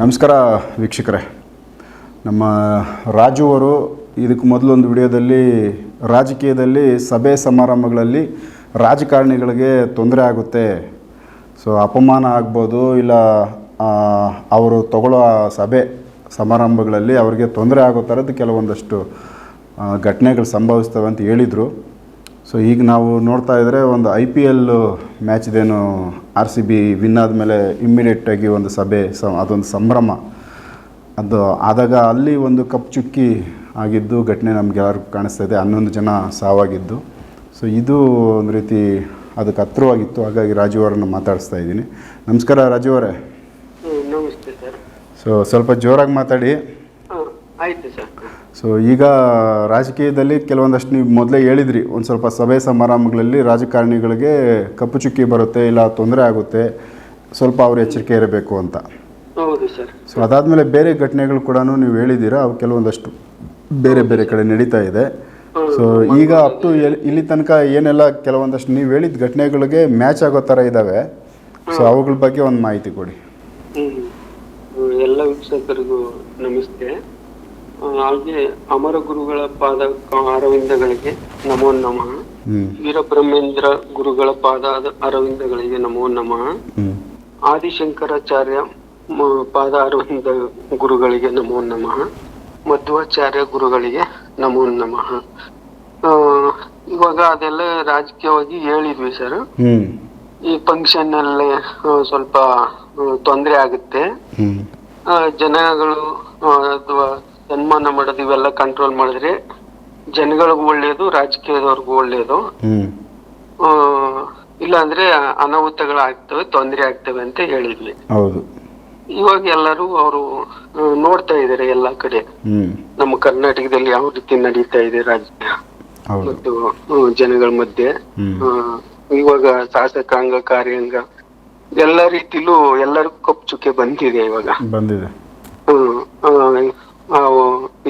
ನಮಸ್ಕಾರ ವೀಕ್ಷಕರೇ. ನಮ್ಮ ರಾಜು ಅವರು ಇದಕ್ಕೆ ಮೊದಲೊಂದು ವಿಡಿಯೋದಲ್ಲಿ ರಾಜಕೀಯದಲ್ಲಿ ಸಭೆ ಸಮಾರಂಭಗಳಲ್ಲಿ ರಾಜಕಾರಣಿಗಳಿಗೆ ತೊಂದರೆ ಆಗುತ್ತೆ, ಸೊ ಅಪಮಾನ ಆಗ್ಬೋದು, ಇಲ್ಲ ಅವರು ತಗೊಳ್ಳೋ ಸಭೆ ಸಮಾರಂಭಗಳಲ್ಲಿ ಅವರಿಗೆ ತೊಂದರೆ ಆಗೋ ಥರದ್ದು ಕೆಲವೊಂದಷ್ಟು ಘಟನೆಗಳು ಸಂಭವಿಸ್ತವೆ ಅಂತ ಹೇಳಿದರು. ಸೊ ಈಗ ನಾವು ನೋಡ್ತಾ ಇದ್ದರೆ ಒಂದು ಐ ಪಿ ಎಲ್ ಮ್ಯಾಚ್ ಇದೇನು ಆರ್ ಸಿ ಬಿ ವಿನ್ ಆದಮೇಲೆ ಇಮ್ಮಿಡಿಯೇಟಾಗಿ ಒಂದು ಸಭೆ ಸ ಅದೊಂದು ಸಂಭ್ರಮ. ಅದು ಆದಾಗ ಅಲ್ಲಿ ಒಂದು ಕಪ್ ಚುಕ್ಕಿ ಆಗಿದ್ದು ಘಟನೆ ನಮಗೆಲ್ಲರಿಗೂ ಕಾಣಿಸ್ತಾ ಇದೆ ಹನ್ನೊಂದು ಜನ ಸಾವಾಗಿದ್ದು. ಸೊ ಇದು ಒಂದು ರೀತಿ ಅದಕ್ಕೆ ಹತ್ರವಾಗಿತ್ತು. ಹಾಗಾಗಿ ರಾಜು ಅವರನ್ನು ಮಾತಾಡಿಸ್ತಾ ಇದ್ದೀನಿ. ನಮಸ್ಕಾರ ರಾಜು ಅವರೇ. ಹ್ಮ್, ನಮಸ್ತೆ ಸರ್. ಸೊ ಸ್ವಲ್ಪ ಜೋರಾಗಿ ಮಾತಾಡಿ. ಆಯಿತು ಸರ್. ಸೊ ಈಗ ರಾಜಕೀಯದಲ್ಲಿ ಕೆಲವೊಂದಷ್ಟು ನೀವು ಮೊದಲೇ ಹೇಳಿದ್ರಿ ಒಂದು ಸ್ವಲ್ಪ ಸಭೆ ಸಮಾರಂಭಗಳಲ್ಲಿ ರಾಜಕಾರಣಿಗಳಿಗೆ ಕಪ್ಪು ಚುಕ್ಕಿ ಬರುತ್ತೆ ಇಲ್ಲ ತೊಂದರೆ ಆಗುತ್ತೆ ಸ್ವಲ್ಪ ಅವ್ರ ಎಚ್ಚರಿಕೆ ಇರಬೇಕು ಅಂತ. ಹೌದು ಸರ್. ಸೊ ಅದಾದ್ಮೇಲೆ ಬೇರೆ ಘಟನೆಗಳು ಕೂಡ ನೀವು ಹೇಳಿದ್ದೀರಾ? ಅವು ಕೆಲವೊಂದಷ್ಟು ಬೇರೆ ಬೇರೆ ಕಡೆ ನಡೀತಾ ಇದೆ. ಸೊ ಈಗ ಅಪ್ ಟು ಇಲ್ಲಿ ತನಕ ಏನೆಲ್ಲ ಕೆಲವೊಂದಷ್ಟು ನೀವು ಹೇಳಿದ ಘಟನೆಗಳಿಗೆ ಮ್ಯಾಚ್ ಆಗೋ ಥರ ಇದ್ದಾವೆ ಸೊ ಅವುಗಳ ಬಗ್ಗೆ ಒಂದು ಮಾಹಿತಿ ಕೊಡಿ. ಎಲ್ಲ ವೀಕ್ಷಕರಿಗೂ ನಮಸ್ತೆ. ಹಾಗೆ ಅಮರ ಗುರುಗಳ ಪಾದ ಅರವಿಂದಗಳಿಗೆ ನಮೋ. ನಮಃ ವೀರಬ್ರಹ್ಮೇಂದ್ರ ಗುರುಗಳ ಪಾದ ಅರವಿಂದಗಳಿಗೆ ನಮೋ ನಮಃ. ಆದಿಶಂಕರಾಚಾರ್ಯ ಪಾದ ಅರವಿಂದ ಗುರುಗಳಿಗೆ ನಮೋ ನಮಃ. ಮಧ್ವಾಚಾರ್ಯ ಗುರುಗಳಿಗೆ ನಮೋ ನಮಃ. ಆ, ಇವಾಗ ಅದೆಲ್ಲ ರಾಜಕೀಯವಾಗಿ ಹೇಳಿದ್ವಿ ಸರ್. ಈ ಫಂಕ್ಷನ್ ಅಲ್ಲಿ ಸ್ವಲ್ಪ ತೊಂದರೆ ಆಗುತ್ತೆ. ಜನಗಳು ಅಥವಾ ಸನ್ಮಾನ ಮಾಡೋದು ಇವೆಲ್ಲ ಕಂಟ್ರೋಲ್ ಮಾಡಿದ್ರೆ ಜನಗಳಿಗೂ ಒಳ್ಳೇದು ರಾಜಕೀಯದವ್ರಿಗೂ ಒಳ್ಳೇದು. ಇಲ್ಲಾಂದ್ರೆ ಅನಾಹುತಗಳು ಆಗ್ತವೆ ತೊಂದರೆ ಆಗ್ತವೆ ಅಂತ ಹೇಳಿದ್ವಿ. ಹೌದು. ಇವಾಗ ಎಲ್ಲರೂ ಅವರು ನೋಡ್ತಾ ಇದಾರೆ ಎಲ್ಲಾ ಕಡೆ. ನಮ್ಮ ಕರ್ನಾಟಕದಲ್ಲಿ ಯಾವ ರೀತಿ ನಡೀತಾ ಇದೆ ರಾಜಕೀಯ. ಹೌದು. ಮತ್ತು ಜನಗಳ ಮಧ್ಯೆ ಇವಾಗ ಶಾಸಕಾಂಗ ಕಾರ್ಯಾಂಗ ಎಲ್ಲ ರೀತಿಲೂ ಎಲ್ಲರಿಗೂ ಕಪ್ಪು ಚುಕ್ಕೆ ಬಂದಿದೆ ಇವಾಗ. ಬಂದಿದೆ.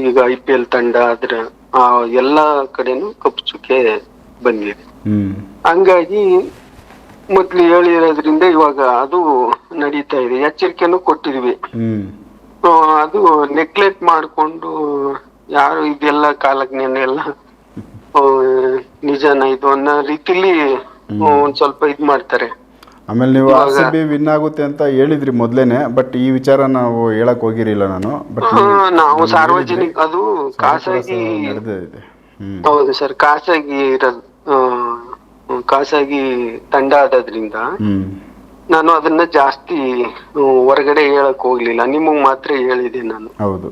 ಈಗ ಐ ಪಿ ಎಲ್ ತಂಡ ಅದ್ರ ಆ, ಎಲ್ಲಾ ಕಡೆನೂ ಕಪ್ಪು ಚುಕ್ಕೆ ಬಂದಿದೆ. ಹಂಗಾಗಿ ಮೊದ್ಲು ಹೇಳಿರೋದ್ರಿಂದ ಇವಾಗ ಅದು ನಡೀತಾ ಇದೆ. ಎಚ್ಚರಿಕೆನೂ ಕೊಟ್ಟಿದ್ವಿ. ಅದು ನೆಗ್ಲೆಕ್ಟ್ ಮಾಡ್ಕೊಂಡು ಯಾರು ಇದೆಲ್ಲ ಕಾಲಜ್ಞಾನ ಎಲ್ಲ ನಿಜಾನ ಇದು ಅನ್ನೋ ರೀತಿಲಿ ಒಂದ್ ಸ್ವಲ್ಪ ಇದ್ ಮಾಡ್ತಾರೆ. ಆಮೇಲೆ ನೀವು ಆರ್ ಸಿ ಬಿ ವಿನ್ ಆಗುತ್ತೆ ಅಂತ ಹೇಳಿದ್ರಿ ಮೊದ್ಲೇನೆ ಬಟ್ ಈ ವಿಚಾರ ನಾವು ಹೇಳಕ್ ಹೋಗಿರಿಲ್ಲ ನಾನು ಬಟ್ ನಾವು ಸಾರ್ವಜನಿಕ ಅದು ಖಾಸಗಿ ನಡೆದಿದೆ. ಹ್ಮ್. ಹೌದು ಸರ್ ಖಾಸಗಿ ಇರೋದು ಆ, ಖಾಸಗಿ ತಂಡ ಆದದ್ರಿಂದ ಹ್ಮ್. ನಾನು ಅದನ್ನ ಜಾಸ್ತಿ ಆ, ಹೊರಗಡೆ ಹೇಳಕ್ ಹೋಗ್ಲಿಲ್ಲ. ನಿಮಗ್ ಮಾತ್ರ ಹೇಳಿದೆ ನಾನು. ಹೌದು.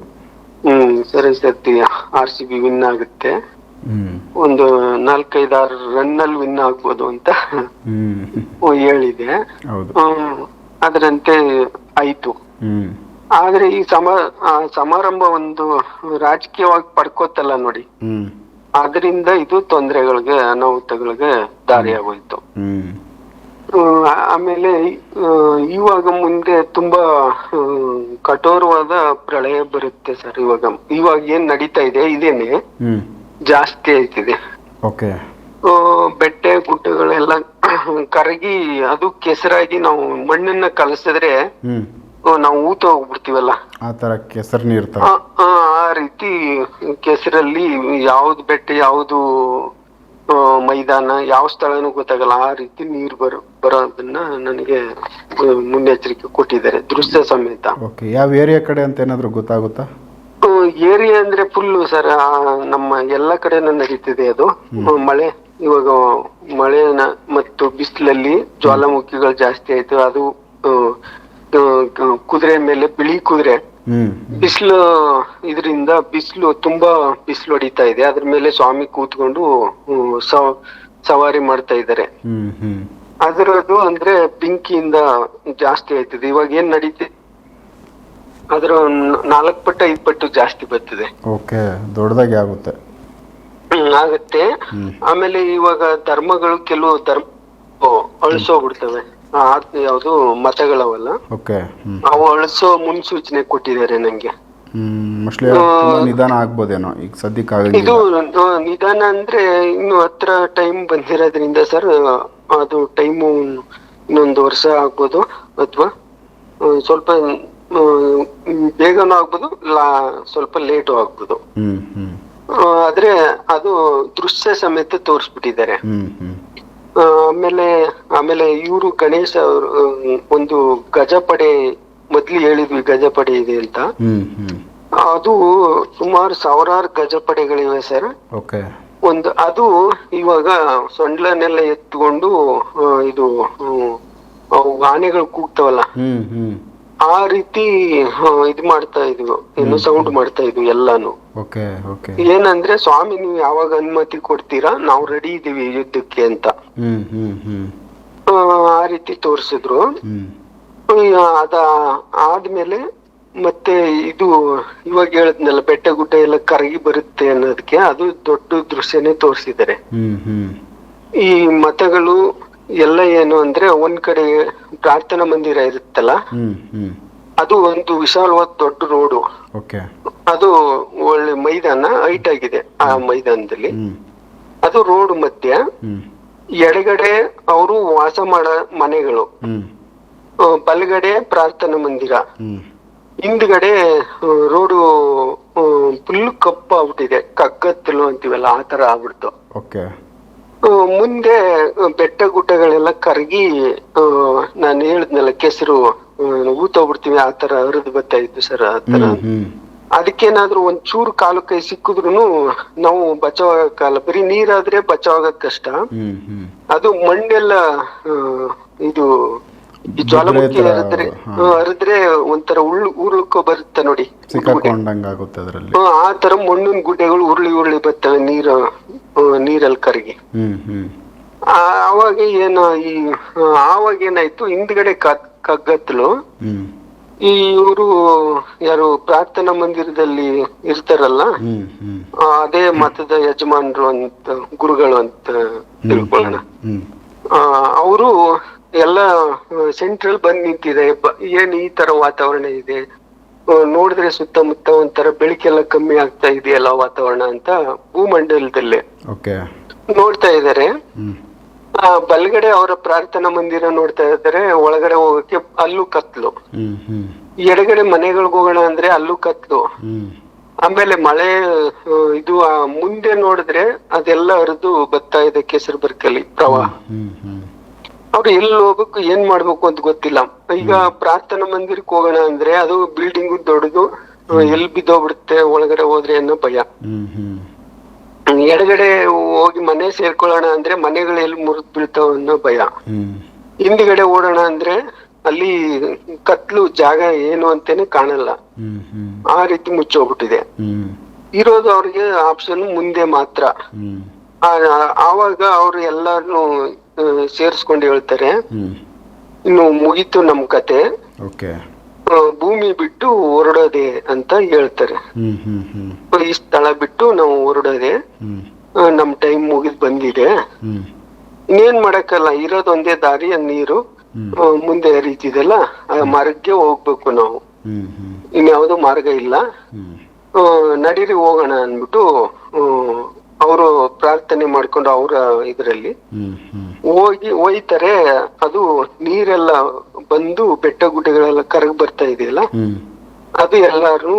ಹ್ಮ್ ಸರಿ ಸರ್ತಿ ಆರ್ ಸಿ ಬಿ ವಿನ್ ಆಗುತ್ತೆ. ಒಂದು ನಾಲ್ಕೈದಾರು ರನ್ ಅಲ್ಲಿ ವಿನ್ ಆಗ್ಬೋದು ಅಂತ ಹೇಳಿದೆ. ಅದರಂತೆ ಆಯ್ತು. ಆದ್ರೆ ಈ ಸಮ ಸಮಾರಂಭ ಒಂದು ರಾಜಕೀಯವಾಗಿ ಪಡ್ಕೋತಲ್ಲ ನೋಡಿ. ಅದರಿಂದ ಇದು ತೊಂದರೆಗಳಿಗೆ ಅನಾಹುತಗಳಿಗೆ ದಾರಿಯಾಗೋಯ್ತು ಆಮೇಲೆ ಇವಾಗ ಮುಂದೆ ತುಂಬಾ ಕಠೋರವಾದ ಪ್ರಳಯ ಬರುತ್ತೆ ಸರ್ ಇವಾಗ. ಇವಾಗ ಏನ್ ನಡೀತಾ ಇದೆ ಇದೇನೆ. ಜಾಸ್ತಿ ಆಯ್ತಿದೆ. ಓಕೆ. ಬೆಟ್ಟೆ ಗುಡ್ಡಗಳೆಲ್ಲ ಕರಗಿ ಅದು ಕೆಸರಾಗಿ ನಾವು ಮಣ್ಣನ್ನ ಕಲಸಿದ್ರೆ ನಾವು ಊತ ಹೋಗ್ಬಿಡ್ತೀವಲ್ಲ. ಆ ತರ ಕೆಸರು ನೀರ್ ಆ ರೀತಿ ಕೆಸರಲ್ಲಿ ಯಾವ್ದು ಬೆಟ್ಟ ಯಾವ್ದು ಮೈದಾನ ಯಾವ ಸ್ಥಳನೂ ಗೊತ್ತಾಗಲ್ಲ. ಆ ರೀತಿ ನೀರು ಬರ ಬರೋದನ್ನ ನನಗೆ ಮುನ್ನೆಚ್ಚರಿಕೆ ಕೊಟ್ಟಿದ್ದಾರೆ ದೃಶ್ಯ ಸಮೇತ. ಓಕೆ ಯಾವ ಏರಿಯಾ ಕಡೆ ಅಂತ ಏನಾದ್ರು ಗೊತ್ತಾಗುತ್ತಾ? ಏರಿಯಾ ಅಂದ್ರೆ ಫುಲ್ ಸರ್ ನಮ್ಮ ಎಲ್ಲ ಕಡೆನೂ ನಡೀತಿದೆ ಅದು. ಮಳೆ ಇವಾಗ ಮಳೆ ಮತ್ತು ಬಿಸಿಲಲ್ಲಿ ಜ್ವಾಲಾಮುಖಿಗಳು ಜಾಸ್ತಿ ಆಯ್ತು. ಅದು ಕುದುರೆ ಮೇಲೆ ಬಿಳಿ ಕುದುರೆ. ಬಿಸಿಲು ಇದರಿಂದ ಬಿಸಿಲು ತುಂಬಾ ಬಿಸಿಲು ಹೊಡಿತಾ ಇದೆ. ಅದ್ರ ಮೇಲೆ ಸ್ವಾಮಿ ಕೂತ್ಕೊಂಡು ಸವಾರಿ ಮಾಡ್ತಾ ಇದ್ದಾರೆ. ಅದರದು ಅಂದ್ರೆ ಬೆಂಕಿಯಿಂದ ಜಾಸ್ತಿ ಆಯ್ತದೆ. ಇವಾಗ ಏನ್ ನಡೀತಿ ಅದರ ನಾಲ್ಕು ಪಟ್ಟು ಐದು ಪಟ್ಟು ಜಾಸ್ತಿ ಬರ್ತದೆ. ಓಕೆ ದೊಡ್ಡದಾಗಿ ಆಗುತ್ತೆ. ಆಗುತ್ತೆ. ಆಮೇಲೆ ಇವಾಗ ಧರ್ಮಗಳು ಕೆಲವು ಧರ್ಮ ಅಳಿಸೋಗ್ಬಿಡ್ತವೆ ಯಾವುದು ಮತಗಳವಲ್ಲ. ಅವು ಅಳಿಸೋ ಮುನ್ಸೂಚನೆ ಕೊಟ್ಟಿದ್ದಾರೆ ನಂಗೆ. ನಿಧಾನ ಆಗ್ಬೋದೇನೋ? ಈಗ ಸದ್ಯಕ್ಕೆ ಇದು ನಿಧಾನ ಅಂದ್ರೆ ಇನ್ನು ಹತ್ರ ಟೈಮ್ ಬಂದಿರೋದ್ರಿಂದ ಸರ್ ಅದು ಟೈಮು ಇನ್ನೊಂದು ವರ್ಷ ಆಗ್ಬೋದು ಅಥವಾ ಸ್ವಲ್ಪ ಬೇಗನೂ ಆಗ್ಬೋದು ಸ್ವಲ್ಪ ಲೇಟು ಆಗ್ಬೋದು. ಆದ್ರೆ ಅದು ದೃಶ್ಯ ಸಮೇತ ತೋರಿಸ್ಬಿಟ್ಟಿದ್ದಾರೆ. ಆಮೇಲೆ ಆಮೇಲೆ ಇವರು ಗಣೇಶ ಅವರು ಒಂದು ಗಜಪಡೆ ಮೊದ್ಲು ಹೇಳಿದ್ವಿ ಗಜಪಡೆ ಇದೆ ಅಂತ. ಅದು ಸುಮಾರು ಸಾವಿರಾರು ಗಜಪಡೆಗಳಿವೆ ಸರ್. ಒಂದು ಅದು ಇವಾಗ ಸೊಂಡ್ಲನ್ನೆಲ್ಲ ಎತ್ಕೊಂಡು ಇದು ಆನೆಗಳು ಕೂಗ್ತಾವಲ್ಲ. ಆ ರೀತಿ ಇದು ಮಾಡ್ತಾ ಇದ್ವು. ಏನು ಸೌಂಡ್ ಮಾಡ್ತಾ ಇದ್ವಿ ಎಲ್ಲಾನು. ಏನಂದ್ರೆ ಸ್ವಾಮಿ ನೀವು ಯಾವಾಗ ಅನುಮತಿ ಕೊಡ್ತೀರಾ ನಾವು ರೆಡಿ ಇದೀವಿ ಯುದ್ಧಕ್ಕೆ ಅಂತ. ಆ, ರೀತಿ ತೋರಿಸಿದ್ರು. ಅದ ಆದ್ಮೇಲೆ ಮತ್ತೆ ಇದು ಇವಾಗ ಹೇಳದ್ನಲ್ಲ ಬೆಟ್ಟ ಗುಡ್ಡ ಎಲ್ಲ ಕರಗಿ ಬರುತ್ತೆ ಅನ್ನೋದಕ್ಕೆ ಅದು ದೊಡ್ಡ ದೃಶ್ಯನೇ ತೋರಿಸಿದ್ದಾರೆ. ಈ ಮತಗಳು ಎಲ್ಲ ಏನು ಅಂದ್ರೆ ಒಂದ್ ಕಡೆ ಪ್ರಾರ್ಥನಾ ಮಂದಿರ ಇರುತ್ತಲ್ಲ? ಅದು ಒಂದು ವಿಶಾಲವಾದ ದೊಡ್ಡ ರೋಡು. ಅದು ಒಳ್ಳೆ ಮೈದಾನ ಹೈಟ್ ಆಗಿದೆ ಆ ಮೈದಾನದಲ್ಲಿ. ಅದು ರೋಡ್ ಮಧ್ಯ ಎಡಗಡೆ ಅವರು ವಾಸ ಮಾಡೋ ಮನೆಗಳು. ಬಲಗಡೆ ಪ್ರಾರ್ಥನಾ ಮಂದಿರ. ಹಿಂದ್ಗಡೆ ರೋಡು ಫುಲ್ ಕಪ್ಪಾಗ್ಬಿಟ್ಟಿದೆ. ಕಗ್ಗತ್ತಲು ಅಂತೀವಲ್ಲ ಆ ತರ ಆಗ್ಬಿಡ್ತು. ಮುಂದೆ ಬೆಟ್ಟ ಗುಡ್ಡಗಳೆಲ್ಲ ಕರಗಿ ನಾನು ಹೇಳಿದ್ನಲ್ಲ ಕೆಸರು ಊತೋಗ್ಬಿಡ್ತೀವಿ ಆ ತರ ಹರಿದು ಬರ್ತಾ ಇತ್ತು ಸರ್ ಆತರ ತರ ಅದಕ್ಕೇನಾದ್ರೂ ಒಂದ್ ಚೂರು ಕಾಲು ಕೈ ಸಿಕ್ಕಿದ್ರು ನಾವು ಬಚಾವ್ ಆಗಕ್ಕಲ್ಲ ಬರೀ ನೀರಾದ್ರೆ ಬಚಾವ್ ಆಗದ್ ಕಷ್ಟ. ಅದು ಮಣ್ಣೆಲ್ಲ ಇದು ಈ ಜ್ವಾಲಾಮುಖಿ ಹರಿದ್ರೆ ಹರಿದ್ರೆ ಒಂಥರ ಉಳ್ಳು ಉರುಳ್ಕೊ ಬರುತ್ತೆ ನೋಡಿ ಸಿಕ್ಕಾಕೊಂಡಂಗೆ ಅದರಲ್ಲಿ. ಆ, ತರ ಮಣ್ಣಿನ ಗುಡ್ಡೆಗಳು ಉರುಳಿ ಉರುಳಿ ಬರ್ತವೆ ನೀರು ನೀರಲ್ಲಿ ಕರಗಿ ಆವಾಗ ಏನ ಈ ಆವಾಗ ಏನಾಯ್ತು ಹಿಂದ್ಗಡೆ ಕಗ್ಗತ್ಲು. ಕಗ್ಗತ್ತಲು ಈ ಇವರು ಯಾರು ಪ್ರಾರ್ಥನಾ ಮಂದಿರದಲ್ಲಿ ಇರ್ತಾರಲ್ಲ ಅದೇ ಮತದ ಯಜಮಾನರು ಅಂತ ಗುರುಗಳು ಅಂತ ತಿಳ್ಕೊಳ್ಳೋಣ. ಅವರು ಎಲ್ಲ ಸೆಂಟ್ರಲ್ ಬಂದ್ ನಿಂತಿದೆ. ಏನ್ ಈ ತರ ವಾತಾವರಣ ಇದೆ? ನೋಡಿದ್ರೆ ಸುತ್ತಮುತ್ತ ಒಂಥರ ಬೆಳಕೆಲ್ಲ ಕಮ್ಮಿ ಆಗ್ತಾ ಇದೆಯಲ್ಲ ವಾತಾವರಣ ಅಂತ ಭೂಮಂಡಲದಲ್ಲೇ. ನೋಡ್ತಾ ಇದ್ದಾರೆ. ಬಲ್ಗಡೆ ಅವರ ಪ್ರಾರ್ಥನಾ ಮಂದಿರ ನೋಡ್ತಾ ಇದ್ದಾರೆ. ಒಳಗಡೆ ಹೋಗಕ್ಕೆ ಅಲ್ಲೂ ಕತ್ಲು. ಎಡಗಡೆ ಮನೆಗಳಿಗೆ ಹೋಗೋಣ ಅಂದ್ರೆ ಅಲ್ಲೂ ಕತ್ಲು. ಆಮೇಲೆ ಮಳೆ ಇದು ಮುಂದೆ ನೋಡಿದ್ರೆ ಅದೆಲ್ಲ ಹರಿದು ಬತ್ತಾ ಇದೆ ಕೆಸರು ಬರ್ಕಲಿ ಪ್ರವಾಹ ಅವ್ರು ಎಲ್ಲಿ ಹೋಗ್ಬೇಕು ಏನ್ ಮಾಡ್ಬೇಕು ಅಂತ ಗೊತ್ತಿಲ್ಲ. ಈಗ ಪ್ರಾರ್ಥನಾ ಮಂದಿರಕ್ಕೆ ಹೋಗೋಣ ಅಂದ್ರೆ ಅದು ಬಿಲ್ಡಿಂಗ್ ದೊಡ್ಡದು ಎಲ್ಲಿ ಬಿದ್ದೋಗ್ಬಿಡುತ್ತೆ ಒಳಗಡೆ ಹೋದ್ರೆ ಅನ್ನೋ ಭಯ. ಎಡಗಡೆ ಹೋಗಿ ಮನೆ ಸೇರ್ಕೊಳ್ಳೋಣ ಅಂದ್ರೆ ಮನೆಗಳು ಎಲ್ಲಿ ಮುರಿದ್ ಬೀಳ್ತಾವ ಅನ್ನೋ ಭಯ. ಹಿಂದ್ಗಡೆ ಓಡೋಣ ಅಂದ್ರೆ ಅಲ್ಲಿ ಕತ್ಲು ಜಾಗ ಏನು ಅಂತಾನೆ ಕಾಣಲ್ಲ. ಆ ರೀತಿ ಮುಚ್ಚೋಗ್ಬಿಟ್ಟಿದೆ. ಇರೋದು ಅವ್ರಿಗೆ ಆಪ್ಷನ್ ಮುಂದೆ ಮಾತ್ರ. ಆವಾಗ ಅವ್ರು ಎಲ್ಲಾರು ಸೇರಿಸ್ಕೊಂಡು ಹೇಳ್ತಾರೆ. ಇನ್ನು ಮುಗೀತು ನಮ್ ಕತೆ. ಓಕೆ. ಭೂಮಿ ಬಿಟ್ಟು ಹೊರಡೋದೆ ಅಂತ ಹೇಳ್ತಾರೆ. ಈ ಸ್ಥಳ ಬಿಟ್ಟು ನಾವು ಹೊರಡೋದೆ ನಮ್ ಟೈಮ್ ಮುಗಿದ್ ಬಂದಿದೆ. ಇನ್ನೇನ್ ಮಾಡಕ್ಕಲ್ಲ ಇರೋದೊಂದೇ ದಾರಿ ನೀರು ಮುಂದೆ ಹರಿತಿದೆಲ್ಲ ಆ ಮಾರ್ಗಕ್ಕೆ ಹೋಗ್ಬೇಕು ನಾವು. ಇನ್ಯಾವುದೋ ಮಾರ್ಗ ಇಲ್ಲ. ನಡೀರಿ ಹೋಗೋಣ ಅನ್ಬಿಟ್ಟು ಅವರು ಪ್ರಾರ್ಥನೆ ಮಾಡ್ಕೊಂಡು ಅವರ ಇದರಲ್ಲಿ ಹೋಗಿ ಹೋಯ್ತಾರೆ ಅದು ನೀರೆಲ್ಲ ಬಂದು ಬೆಟ್ಟ ಗುಡ್ಡಗಳೆಲ್ಲ ಕರಗ್ ಬರ್ತಾ ಇದೆಯಲ್ಲ ಅದು ಎಲ್ಲಾರು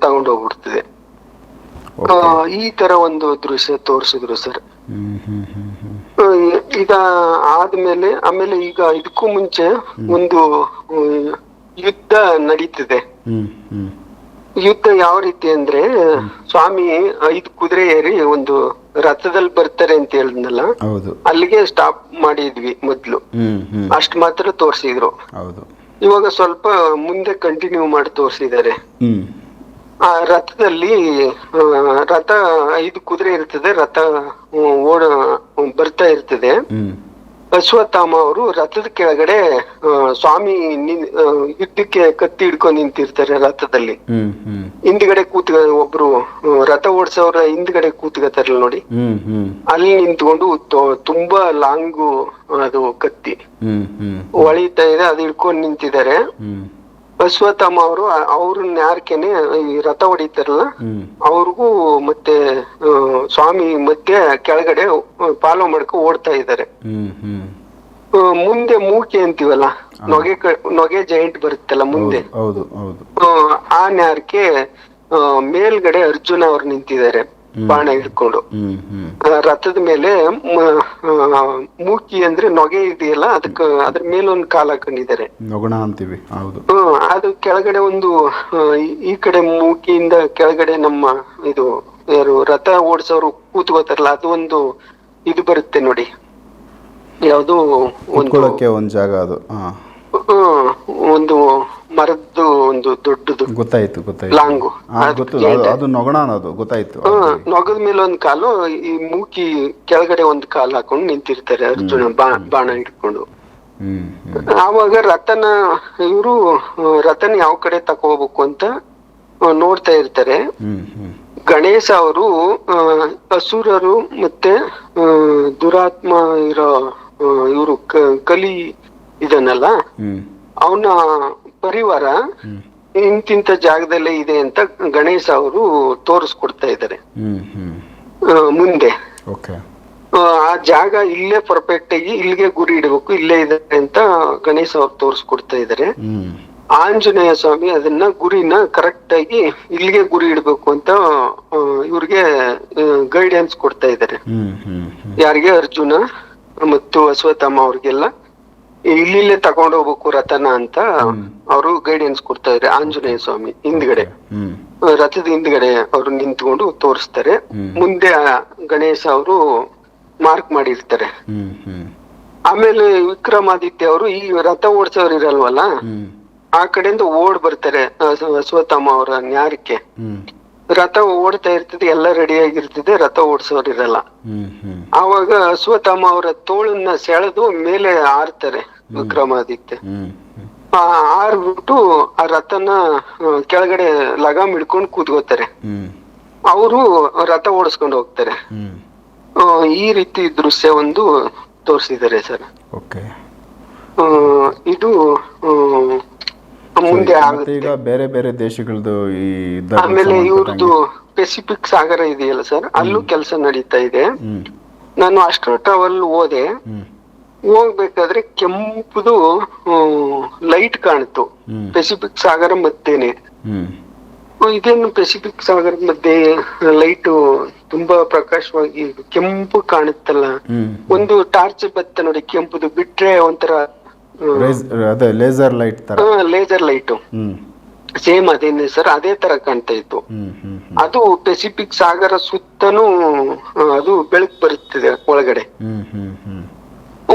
ತಗೊಂಡು ಹೋಗ್ಬಿಡ್ತದೆ ಆ, ಈ ತರ ಒಂದು ದೃಶ್ಯ ತೋರಿಸಿದ್ರು ಸರ್. ಈಗ ಆದ್ಮೇಲೆ ಆಮೇಲೆ ಈಗ ಇದಕ್ಕೂ ಮುಂಚೆ ಒಂದು ಯುದ್ಧ ನಡೀತಿದೆ. ಯುದ್ಧ ಯಾವ ರೀತಿ ಅಂದ್ರೆ ಸ್ವಾಮಿ ಐದು ಕುದುರೆ ಏರಿ ಒಂದು ರಥದಲ್ಲಿ ಬರ್ತಾರೆ ಅಂತ ಹೇಳಿದ್ನಲ್ಲ ಹೌದು. ಅಲ್ಲಿಗೆ ಸ್ಟಾಪ್ ಮಾಡಿದ್ವಿ ಮೊದ್ಲು. ಅಷ್ಟ್ ಮಾತ್ರ ತೋರ್ಸಿದ್ರು. ಹೌದು. ಇವಾಗ ಸ್ವಲ್ಪ ಮುಂದೆ ಕಂಟಿನ್ಯೂ ಮಾಡಿ ತೋರಿಸಿದ್ದಾರೆ. ಆ ರಥದಲ್ಲಿ ರಥ ಐದು ಕುದುರೆ ಇರ್ತದೆ ರಥ ಓಡ ಬರ್ತಾ ಇರ್ತದೆ. ಅಶ್ವತ್ಥಾಮ ಅವರು ರಥದ ಕೆಳಗಡೆ ಸ್ವಾಮಿ ಯುದ್ಧಕ್ಕೆ ಕತ್ತಿ ಹಿಡ್ಕೊಂಡು ನಿಂತಿರ್ತಾರೆ ರಥದಲ್ಲಿ. ಹಿಂದ್ಗಡೆ ಕೂತ್ಕ ಒಬ್ರು ರಥ ಓಡಿಸೋರ ಹಿಂದ್ಗಡೆ ಕೂತ್ಕೋತಾರಲ್ಲ ನೋಡಿ. ಅಲ್ಲಿ ನಿಂತ್ಕೊಂಡು ತುಂಬಾ ಲಾಂಗು ಅದು ಕತ್ತಿ. ಹೊಳಿತಾ ಇದೆ ಅದು ಹಿಡ್ಕೊಂಡು ನಿಂತಿದ್ದಾರೆ. ಅಶ್ವತ್ಥಾಮ ಅವರು ಅವ್ರನ್ನ ಯಾರಕೇನೆ ಈ ರಥ ಹೊಡಿತಾರಲ್ಲ ಅವ್ರಿಗೂ ಮತ್ತೆ ಸ್ವಾಮಿ ಮಧ್ಯೆ ಕೆಳಗಡೆ ಫಾಲೋ ಮಾಡ್ಕೊ ಓಡ್ತಾ ಇದ್ದಾರೆ. ಮುಂದೆ ಮೂಕೆ ಅಂತೀವಲ್ಲ ನೊಗೆ ನೊಗೆ ಜೈಂಟ್ ಬರುತ್ತಲ್ಲ ಮುಂದೆ. ಆ, ನ್ಯಾರಕ್ಕೆ ಮೇಲ್ಗಡೆ ಅರ್ಜುನ ಅವ್ರು ನಿಂತಿದ್ದಾರೆ ಬಾಣ ಹಿಡ್ಕೊಂಡು. ರಥದ ಮೇಲೆ ಮೂಕಿ ಅಂದ್ರೆ ನೊಗೆ ಇದೆಯಲ್ಲ ಅದಕ್ಕ ಅದ್ರ ಮೇಲೊಂದು ಕಾಲ ಹಾಕೊಂಡಿದ್ದಾರೆ. ಅಂತೀವಿ ಹೌದು. ಅದು ಕೆಳಗಡೆ ಒಂದು ಈ- ಕಡೆ ಮೂಕಿಯಿಂದ ಕೆಳಗಡೆ ನಮ್ಮ ಇದು ಯಾರು ರಥ ಓಡಿಸೋರು ಕೂತ್ಕೋತಾರಲ್ಲ ಅದು ಒಂದು ಇದು ಬರುತ್ತೆ ನೋಡಿ. ಯಾವುದು ಒಂದು ಒಂದು ಜಾಗ ಅದು ಒಂದು ಮರದ್ದು ಒಂದು ದೊಡ್ಡದು. ಗೊತ್ತಾಯ್ತು ಗೊತ್ತಾಯ್ತು. ಲಾಂಗು. ಅದು ಅದು ನೊಗಣ ಅನ್ನೋದು ಗೊತ್ತಾಯ್ತು ನೊಗದ ಮೇಲೆ ಒಂದು ಕಾಲು ಈ ಮೂಕಿ ಕೆಳಗಡೆ ಒಂದು ಕಾಲು ಹಾಕೊಂಡು ನಿಂತಿರ್ತಾರೆ ಅರ್ಜುನ ಬಾಣ ಹಿಡ್ಕೊಂಡು. ಆವಾಗ ರತನ ಇವರು ರತನ್ ಯಾವ ಕಡೆ ತಕೋಬೇಕು ಅಂತ ನೋಡ್ತಾ ಇರ್ತಾರೆ. ಗಣೇಶ ಅವರು ಅಸುರರು ಮತ್ತೆ ದುರಾತ್ಮ ಇರೋ ಇವರು ಕಲಿ ಇದನ್ನಲ್ಲ ಅವನ ಪರಿವಾರ ಇಂತಿಂತ ಜಾಗದಲ್ಲೇ ಇದೆ ಅಂತ ಗಣೇಶ ಅವರು ತೋರಿಸ್ಕೊಡ್ತಾ ಇದ್ದಾರೆ. ಮುಂದೆ. ಆ, ಜಾಗ ಇಲ್ಲೇ ಪರ್ಫೆಕ್ಟ್ ಆಗಿ ಇಲ್ಲಿಗೆ ಗುರಿ ಇಡಬೇಕು ಇಲ್ಲೇ ಇದೆ ಅಂತ ಗಣೇಶ ಅವ್ರು ತೋರಿಸ್ಕೊಡ್ತಾ ಇದ್ದಾರೆ ಆಂಜನೇಯ ಸ್ವಾಮಿ ಅದನ್ನ ಗುರಿನ ಕರೆಕ್ಟ್ ಆಗಿ ಇಲ್ಲಿಗೆ ಗುರಿ ಇಡಬೇಕು ಅಂತ ಇವ್ರಿಗೆ ಗೈಡೆನ್ಸ್ ಕೊಡ್ತಾ ಇದಾರೆ. ಯಾರಿಗೆ? ಅರ್ಜುನ ಮತ್ತು ಅಶ್ವತ್ಥಾಮ ಅವ್ರಿಗೆಲ್ಲ. ಇಲ್ಲಿಲ್ಲೇ ತಗೊಂಡ್ ಹೋಗ್ಬೇಕು ರಥನ ಅಂತ ಅವರು ಗೈಡೆನ್ಸ್ ಕೊಡ್ತಾ ಇದ್ದಾರೆ ಆಂಜನೇಯ ಸ್ವಾಮಿ ಹಿಂದ್ಗಡೆ. ರಥದ ಹಿಂದ್ಗಡೆ ಅವರು ನಿಂತ್ಕೊಂಡು ತೋರಿಸ್ತಾರೆ. ಮುಂದೆ ಗಣೇಶ ಅವರು ಮಾರ್ಕ್ ಮಾಡಿರ್ತಾರೆ. ಆಮೇಲೆ ವಿಕ್ರಮಾದಿತ್ಯ ಅವರು ಈ ರಥ ಓಡಿಸೋರು ಇರಲ್ವಲ್ಲ? ಆ ಕಡೆಯಿಂದ ಓಡ್ ಬರ್ತಾರೆ ಸ್ವತಮ್ಮ ಅವರ ನ್ಯಾರಕ್ಕೆ. ರಥ ಓಡ್ತಾ ಇರ್ತದೆ ಎಲ್ಲ ರೆಡಿ ಆಗಿರ್ತದೆ ರಥ ಓಡಿಸೋರು ಇರಲ್ಲ. ಆವಾಗ ಅಶ್ವತ್ಥಾಮ ಅವರ ತೋಳನ್ನ ಸೆಳೆದು ಮೇಲೆ ಆರ್ತಾರೆ ವಿಕ್ರಮಾದಿತ್ಯ. ಆರ್ಬಿಟ್ಟು ಆ ರಥನ ಕೆಳಗಡೆ ಲಗಾಮ್ ಹಿಡ್ಕೊಂಡು ಕೂತ್ಕೋತಾರೆ. ಅವರು ರಥ ಓಡಿಸ್ಕೊಂಡು ಹೋಗ್ತಾರೆ. ಈ ರೀತಿ ದೃಶ್ಯ ಒಂದು ತೋರಿಸಿದ್ದಾರೆ ಸರ್. ಓಕೆ. ಇದು ಮುಂದೆ ಈಗ ಬೇರೆ ಬೇರೆ ದೇಶಗಳದ್ದು ಈ ಆಮೇಲೆ ಇವ್ರದ್ದು ಪೆಸಿಫಿಕ್ ಸಾಗರ ಇದೆಯಲ್ಲ ಸರ್ ಅಲ್ಲೂ ಕೆಲಸ ನಡೀತಾ ಇದೆ. ನಾನು ಅಸ್ಟ್ರೋ ಟ್ರಾವೆಲ್ ಹೋದೆ. ಹೋಗ್ಬೇಕಾದ್ರೆ ಕೆಂಪುದು ಲೈಟ್ ಕಾಣಿತು. ಪೆಸಿಫಿಕ್ ಸಾಗರ ಹ್ಮ್. ಇದೇನು ಪೆಸಿಫಿಕ್ ಸಾಗರದ ಮಧ್ಯೆ ಲೈಟ್ ತುಂಬಾ ಪ್ರಕಾಶವಾಗಿ ಕೆಂಪು ಕಾಣುತ್ತಲ್ಲ. ಒಂದು ಟಾರ್ಚ್ ಬತ್ತ ನೋಡಿ ಕೆಂಪುದು ಬಿಟ್ರೆ ಒಂಥರ ಅದೇ ಲೇಸರ್ ಲೈಟ್ ತರ. ಲೇಸರ್ ಲೈಟ್ ಸೇಮ್ ಅದೇನೆ ಸರ್ ಅದೇ ತರ ಕಾಣ್ತಾ ಇತ್ತು. ಅದು ಪೆಸಿಫಿಕ್ ಸಾಗರ ಸುತ್ತನೂ ಅದು ಬೆಳಕು ಬರುತ್ತಿದೆ ಒಳಗಡೆ.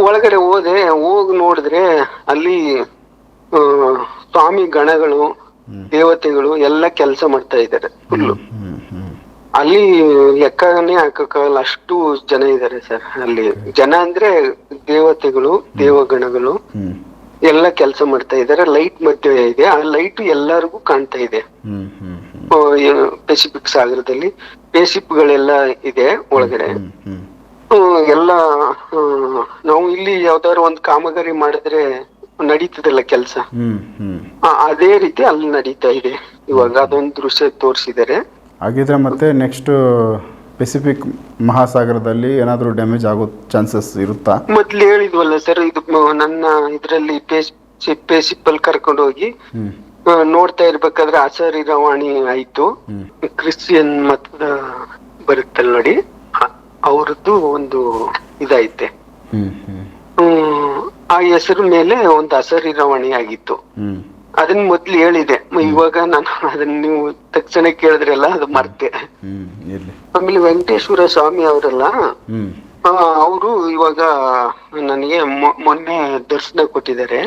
ಒಳಗಡೆ ಹೋದೆ ಹೋಗಿ ನೋಡಿದ್ರೆ ಅಲ್ಲಿ ಸ್ವಾಮಿ ಗಣಗಳು. ದೇವತೆಗಳು ಎಲ್ಲ ಕೆಲಸ ಮಾಡ್ತಾ ಇದ್ದಾರೆ ಫುಲ್ಲು ಅಲ್ಲಿ ಲೆಕ್ಕನೇ ಹಾಕಕ್ಕಾಗಲ್ಲ, ಅಷ್ಟು ಜನ ಇದ್ದಾರೆ ಸರ್ ಅಲ್ಲಿ. ಜನ ಅಂದ್ರೆ ದೇವತೆಗಳು, ದೇವಗಣಗಳು, ಎಲ್ಲ ಕೆಲಸ ಮಾಡ್ತಾ ಇದ್ದಾರೆ ಲೈಟ್ ಮಧ್ಯೆ ಇದೆ. ಆ ಲೈಟ್ ಎಲ್ಲರಿಗೂ ಕಾಣ್ತಾ ಇದೆ. ಪೆಸಿಫಿಕ್ ಸಾಗರದಲ್ಲಿ ಪೆಸಿಫಿಕ್ಗಳೆಲ್ಲ ಇದೆ ಒಳಗಡೆ. ಎಲ್ಲ ನಾವು ಇಲ್ಲಿ ಯಾವ್ದಾದ್ರು ಒಂದು ಕಾಮಗಾರಿ ಮಾಡಿದ್ರೆ ನಡೀತದಲ್ಲ ಕೆಲಸ. ಅದೇ ರೀತಿ ಅಲ್ಲಿ ನಡೀತಾ ಇದೆ. ಇವಾಗ ಅದೊಂದು ದೃಶ್ಯ ತೋರಿಸಿದ್ದಾರೆ ಹಾಗಿದ್ರೆ ಮತ್ತೆ ನೆಕ್ಸ್ಟ್ ಪೆಸಿಫಿಕ್ ಮಹಾಸಾಗರದಲ್ಲಿ ಏನಾದರೂ ಡ್ಯಾಮೇಜ್ ಆಗೋ ಚಾನ್ಸಸ್ ಇರುತ್ತಾ? ಮೊದ್ಲು ಹೇಳಿದ್ವಲ್ಲ ಸರ್ ಇದು ಮ- ನನ್ನ ಇದ್ರಲ್ಲಿ ಕರ್ಕೊಂಡು ಹೋಗಿ ನೋಡ್ತಾ ಇರ್ಬೇಕಾದ್ರೆ ಅಸರಿ ರವಾಣಿ ಆಯ್ತು. ಹ್ಮ್. ಕ್ರಿಶ್ಚಿಯನ್ ಮತದ ಬರುತ್ತಲ್ಲ ನೋಡಿ ಅವರದ್ದು ಅವ್ರದ್ದು ಒಂದು ಇದಾಯ್ತೆ. ಹ್ಮ್ ಹ್ಮ್. ಹ್ಮ್ ಆ ಹೆಸರು ಮೇಲೆ ಒಂದು ಅಸರಿ ರವಾಣಿ ಆಗಿತ್ತು. ಹ್ಮ್. ಅದನ್ನ ಮೊದ್ಲು ಹೇಳಿದೆ. ಇವಾಗ ನಾನು ಅದನ್ನ ನೀವು ತಕ್ಷಣ ಕೇಳಿದ್ರಲ್ಲ ಅದು ಮರ್ತೆ. ಆಮೇಲೆ ವೆಂಕಟೇಶ್ವರ ಸ್ವಾಮಿ ಅವರಲ್ಲ ಅವರು ಇವಾಗ ನನಗೆ ಮೊನ್ನೆ ದರ್ಶನ ಕೊಟ್ಟಿದ್ದಾರೆ.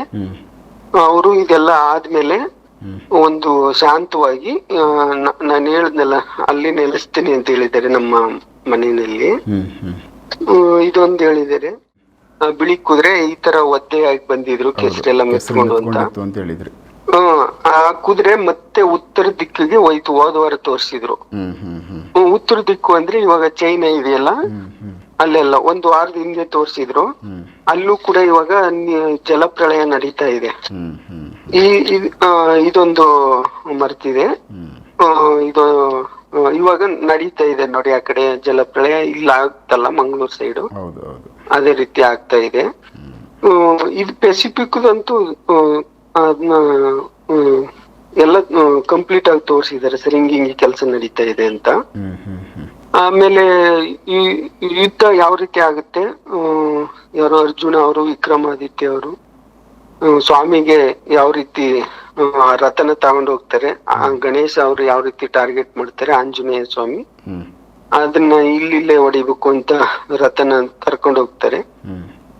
ಅವರು ಇದೆಲ್ಲ ಆದ್ಮೇಲೆ ಒಂದು ಶಾಂತವಾಗಿ ನಾನು ಹೇಳಿದ್ನಲ್ಲ ಅಲ್ಲಿ ನೆಲೆಸ್ತೀನಿ ಅಂತ ಹೇಳಿದ್ದಾರೆ ನಮ್ಮ ಮನೆಯಲ್ಲಿ. ಇದೊಂದು ಹೇಳಿದ್ದಾರೆ. ಬಿಳಿ ಕುದುರೆ ಈ ತರ ಒದ್ದೆಯಾಗಿ ಬಂದಿದ್ರು ಕೆಸರೆಲ್ಲ ಮೆಸ್ಕೊಂಡು ಮೆತ್ಕೊಂಡು ಅಂತ ಹೇಳಿದ್ರಿ. ಆ ಕುದುರೆ ಮತ್ತೆ ಉತ್ತರ ದಿಕ್ಕಿಗೆ ಹೋಯ್ತು ಹೋದ ವಾರ ತೋರಿಸಿದ್ರು. ಉತ್ತರ ದಿಕ್ಕು ಅಂದ್ರೆ ಇವಾಗ ಚೈನಾ ಇದೆಯಲ್ಲ? ಅಲ್ಲೆಲ್ಲ ಒಂದು ವಾರದ ಹಿಂದೆ ತೋರಿಸಿದ್ರು. ಅಲ್ಲೂ ಕೂಡ ಇವಾಗ ಜಲಪ್ರಳಯ ನಡೀತಾ ಇದೆ. ಈ ಇದೊಂದು ಮರ್ತಿದೆ. ಇದು ಇವಾಗ ನಡೀತಾ ಇದೆ ನೋಡಿ ಆ ಕಡೆ ಜಲಪ್ರಳಯ. ಇಲ್ಲ ಆಗ್ತಲ್ಲ ಮಂಗಳೂರು ಸೈಡು. ಅದೇ ರೀತಿ ಆಗ್ತಾ ಇದೆ. ಇದು ಪೆಸಿಫಿಕ್ ಅಂತೂ ಅದನ್ನ ಎಲ್ಲ ಕಂಪ್ಲೀಟ್ ಆಗಿ ತೋರಿಸಿದ್ದಾರೆ ಸರ್ ಹಿಂಗ್ ಹಿಂಗೆ ಕೆಲಸ ನಡೀತಾ ಇದೆ ಅಂತ. ಆಮೇಲೆ ಈ ಯುದ್ಧ ಯಾವ ರೀತಿ ಆಗುತ್ತೆ? ಯಾರು ಅರ್ಜುನ ಅವರು ವಿಕ್ರಮಾದಿತ್ಯ ಅವರು ಸ್ವಾಮಿಗೆ ಯಾವ ರೀತಿ ರಥನ ತಗೊಂಡು ಹೋಗ್ತಾರೆ ಆ ಗಣೇಶ ಅವರು ಯಾವ ರೀತಿ ಟಾರ್ಗೆಟ್ ಮಾಡ್ತಾರೆ ಆಂಜನೇಯ ಸ್ವಾಮಿ. ಅದನ್ನ ಇಲ್ಲಿಲ್ಲೇ ಹೊಡಿಬೇಕು ಅಂತ ರಥನ ಕರ್ಕೊಂಡು ಹೋಗ್ತಾರೆ.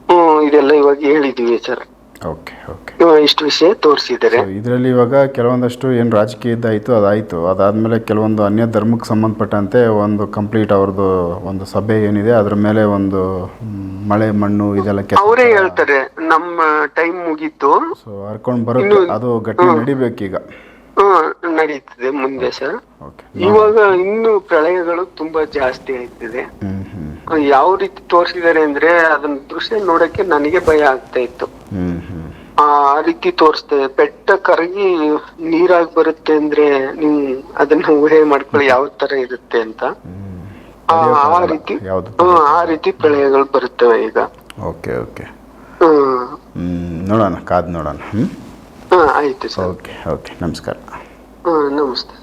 ಹ್ಮ್ ಇದೆಲ್ಲ ಇವಾಗ ಹೇಳಿದೀವಿ ಸರ್. ಓಕೆ ಓಕೆ ಇಷ್ಟು ವಿಷಯ ತೋರಿಸಿದ್ದಾರೆ ಇದರಲ್ಲಿ ಇವಾಗ ಕೆಲವೊಂದಷ್ಟು ಏನು ರಾಜಕೀಯದ್ದಾಯಿತು ಅದಾಯಿತು. ಅದಾದಮೇಲೆ ಕೆಲವೊಂದು ಅನ್ಯ ಧರ್ಮಕ್ಕೆ ಸಂಬಂಧಪಟ್ಟಂತೆ ಒಂದು ಕಂಪ್ಲೀಟ್ ಅವ್ರದ್ದು ಒಂದು ಸಭೆ ಏನಿದೆ ಅದ್ರ ಮೇಲೆ ಒಂದು ಮಳೆ ಮಣ್ಣು ಇದೆಲ್ಲ ಅವರೇ ಹೇಳ್ತಾರೆ ನಮ್ಮ ಟೈಮ್ ಮುಗೀತು. ಸೊ ಹರ್ಕೊಂಡು ಬರುತ್ತೆ. ಅದು ಗಟ್ಟಿ ನಡಿಬೇಕೀಗ. ನಡೀತದೆ ಮುಂದೆ ಸರ್. ಇವಾಗ ಇನ್ನು ಪ್ರಳಯಗಳು ತುಂಬಾ ಜಾಸ್ತಿ ಆಯ್ತಿದೆ ಯಾವ ರೀತಿ ತೋರಿಸಿದ್ದಾರೆ ಅಂದ್ರೆ ಅದನ್ನ ದೃಶ್ಯ ನೋಡಕ್ಕೆ ನನಗೆ ಭಯ ಆಗ್ತಾ ಇತ್ತು. ಆ ರೀತಿ ತೋರಿಸ್ತದೆ ಬೆಟ್ಟ ಕರಗಿ ನೀರಾಗಿ ಬರುತ್ತೆ ಅಂದ್ರೆ ನೀವು ಅದನ್ನ ಊಹೆ ಮಾಡ್ಕೊಳ್ಳಿ ಯಾವ ತರ ಇರುತ್ತೆ ಅಂತ. ಆ ರೀತಿ ಆ ರೀತಿ ಪ್ರಳಯಗಳು ಬರುತ್ತವೆ ಈಗ. Okay okay. ನೋಡೋಣ ಕಾದ್ ನೋಡೋಣ ಆಯ್ತು ಸರ್. Okay okay. ನಮಸ್ಕಾರ. ನಮಸ್ತೆ.